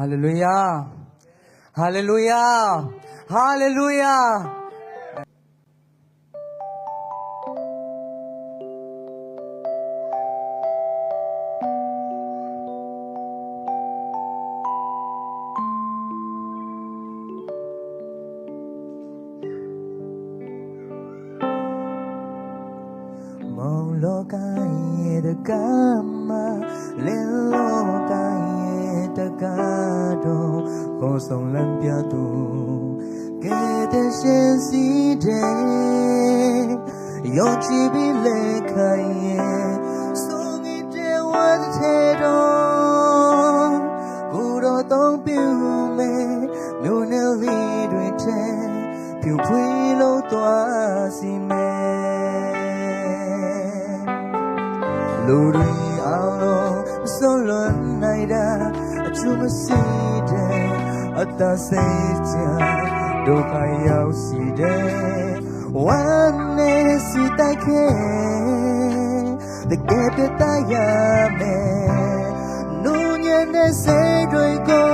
ဟာလေလုယာဟာလေလုယာဟာလေ ကိုယ်ဆောင်လမ်းပြသူကဲတဲ့ရှင်စီတဲ့ယောချီပြီးလေခိုင်ရဲ့ဆိုငီတဲ့ဝတ်တဲ့တော့ကိုတော်တော့ပြုမယ်မြို့နယ်လေးတွေထဲဖြူဖွေးလို့သွားစီမယ်လူတွေအောင်လုံးဆုံးလွန်နိုင်တာအချူမစီတဲ့ အတဆိတ်ချဒုက္ခရောက်စီတဲ့ဝမ်းနေစီတိုက်ခဲတကယ်ပြတရမယ်နူညံ့တဲ့စိတ်တွေကို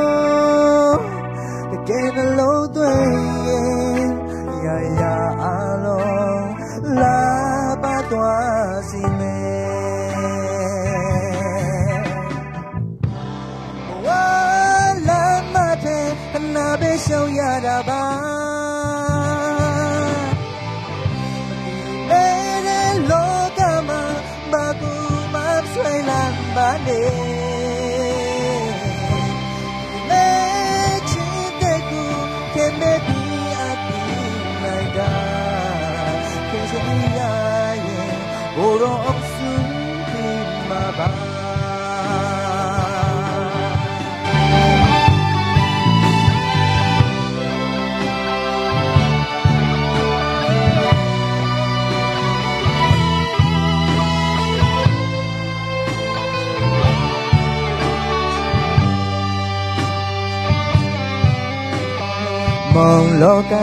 မောင်လောက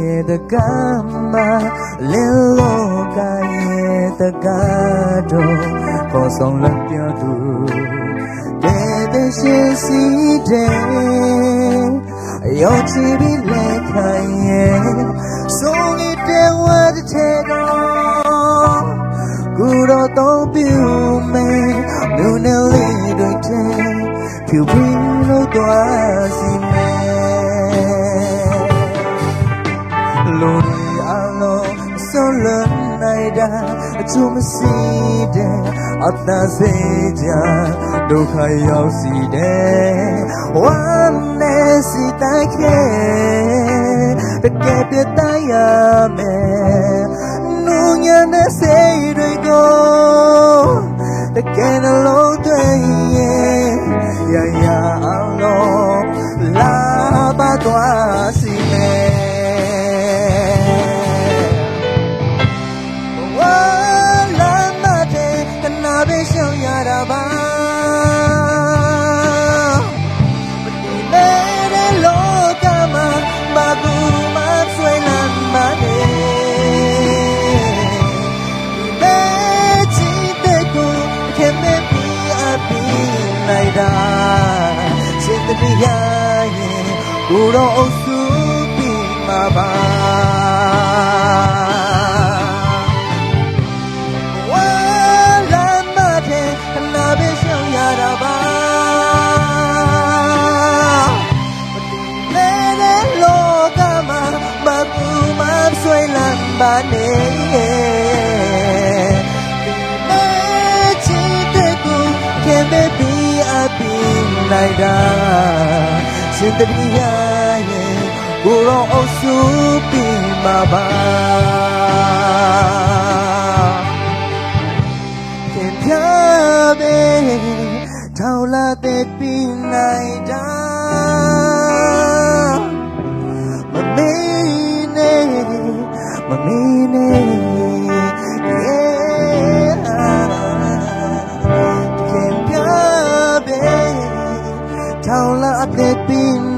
ရဲ့တကမှာလင်းလောကရဲ့တကတော့ပေါ်ဆောင်လက်ပြသူတဲ့တဲ့ရှိစီတဲ့အယောချီပြီးလက်ခံရဲ့ဆုံးနေတဲ့ဝတ်တဲ့တော့ကူတော့တော့ပြုမယ်မြို့နယ်လေးတွေထဲဖြူပြီးလို့သွားစီမယ် လူတွေအလုံးဆုံးလွန်နိုင်တာအချို့မစီတဲ့အတန်စေးကြဒုက္ခရောက်စီတဲ့ဝမ်းနဲ့စီတိုက်ခဲတကယ်ပြတတ်ရမယ်နူညံ့တဲ့စိတ်တွေကိုတကယ်နှလုံးသွင်းရင်ရရအောင်လို့လာပါသွားစီမယ် ရရင်ကိုတော့အုပ်စုပြီးမှာပါဝါလာမတဲ့ခနာပဲရှောင်ရတာပါမတည်တဲ့လောကမှာမကူမဆွေးလမ်းပါနေ ပြီးနိုင်တာစင်တရီရရဲ့ကိုရောအုပ်စုပြီးမှာပါခင်ပြပဲထောင်လာတဲ့ပြီး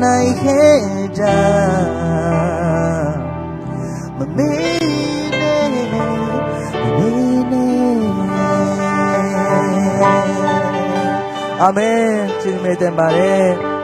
နိုင်ခဲ့တာမမေးနဲ့မမေးနဲ့အာမင်ကျေးဇူးတင်ပါတယ်